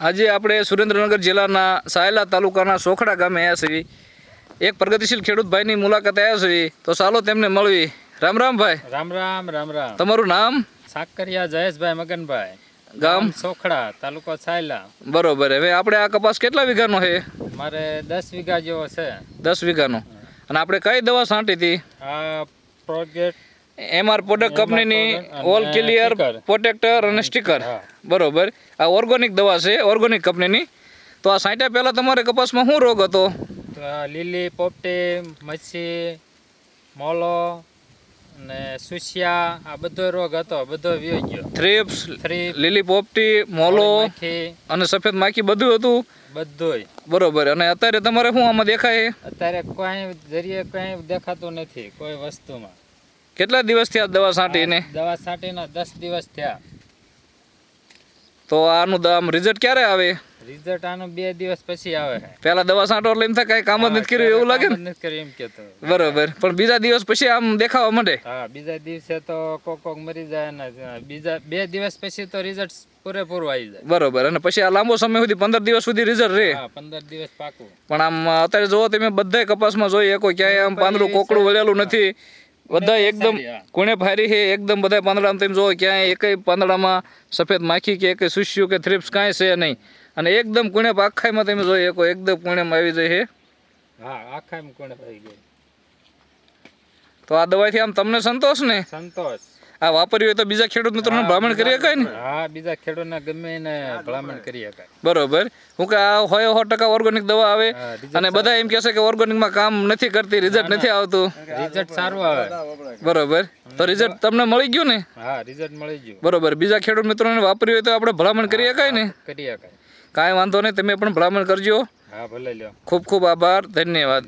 આજે આપણે સુરેન્દ્રનગર જિલ્લાના સાયલા તાલુકાના સોખડા ગામે આવ્યા છીએ. એક પ્રગતિશીલ ખેડૂત ભાઈની મુલાકાત આવ્યા છીએ. તો ચાલો તેમને મળવી. રામ રામ ભાઈ. રામ રામ રામ રામ. તમારું નામ? સાકરિયા જયેશભાઈ મગનભાઈ. ગામ? સોખડા તાલુકો સાયલા. બરોબર. હવે આપણે આ કપાસ કેટલા વીઘાનો છે? મારે દસ વીઘા જેવો છે. દસ વીઘાનો. અને આપણે કઈ દવા છાંટી હતી? આ પ્રોજેક્ટ એમઆર પ્રોડક્ટ કંપનીની ઓલ ક્લિયર પ્રોટેક્ટર અને સ્ટીકર. બરોબર. આ ઓર્ગોનિક દવા છે ઓર્ગોનિક કંપનીની તો આ સાંઠ્યા પહેલાં તમારે કપાસમાં શું રોગ હતો? તો આ લીલી પોપટી મચ્છી મોલો અને સુસિયા આ બધો રોગ હતો બધો વ્યો ગયો. થ્રીપ્સ થ્રી લીલી પોપટી મોલો અને સફેદ માખી બધું હતું? બધોય. બરોબર. અને અત્યારે તમારે શું આમાં દેખાય? અત્યારે કોઈ જરીએ કઈ દેખાતું નથી કોઈ વસ્તુમાં. કેટલા દિવસ થયા દવા છાંટીને? દવા છાંટીને દસ દિવસ થયા. તો આનું દ- રિઝલ્ટ ક્યારે આવે? રિઝલ્ટ આનું બે દિવસ પછી આવે. છે પહેલા દવા છાંટો એટલે એમ થાય કઈ કામ જ નથી કર્યું એવું લાગે ને? નથી કર્યું એમ કેતો બરોબર. પણ બીજા દિવસ પછી આમ દેખાવા માંડે? હા બીજા દિવસે તો કોક કોક મરી જાય ને બીજા બે દિવસ પછી તો રિઝલ્ટ પૂરેપૂરું આવી જાય. બરોબર. અને પછી આ લાંબો સમય સુધી પંદર દિવસ સુધી રિઝલ્ટ રહે. હા પંદર દિવસ પાકું. પણ આમ અત્યારે જોવો તમે બધાય કપાસમાં જોઈએ કોઈ ક્યાંય આમ પાંદડું કોકડું વળેલું નથી. બધા એકદમ કોને ફારી છે એકદમ બધા પાંદડામાં તમે જોવો ક્યાંય એકય પાંદડામાં સફેદ માખી કે એક સુસ્યું કે થ્રીપ્સ કાંઈ છે નહીં. અને એકદમ કોણે આખાઈમાં તમે જોઈએ કોઈ એકદમ કોણેમાં આવી જાય છે. હા આખાઈમાં કોણે થઈ ગઈ તો આ દવાથી આમ તમને સંતોષ ને? સંતોષ. આ વાપર્યું હોય તો બીજા ખેડૂત મિત્રોને ભ્રામણ કરી શકાય ને? હા બીજા ખેડૂતને ગમે એને ભલામણ કરી શકાય. બરોબર. હું કે આ હોય સો ટકા ઓર્ગોનિક દવા આવે અને બધા એમ કહેશે કે ઓર્ગોનિકમાં કામ નથી કરતી રિઝલ્ટ નથી આવતું. રિઝલ્ટ સારું આવે. બરોબર. તો રિઝલ્ટ તમને મળી ગયું ને? હા રિઝલ્ટ મળી ગયું. બરોબર. બીજા ખેડૂત મિત્રોને વાપર્યું હોય તો આપણે ભલામણ કરી શકાય ને? કરી શકાય. કાંઈ વાંધો નહીં તમે પણ ભલામણ કરજો. હા ભલે લ્યો. ખૂબ ખૂબ આભાર. ધન્યવાદ.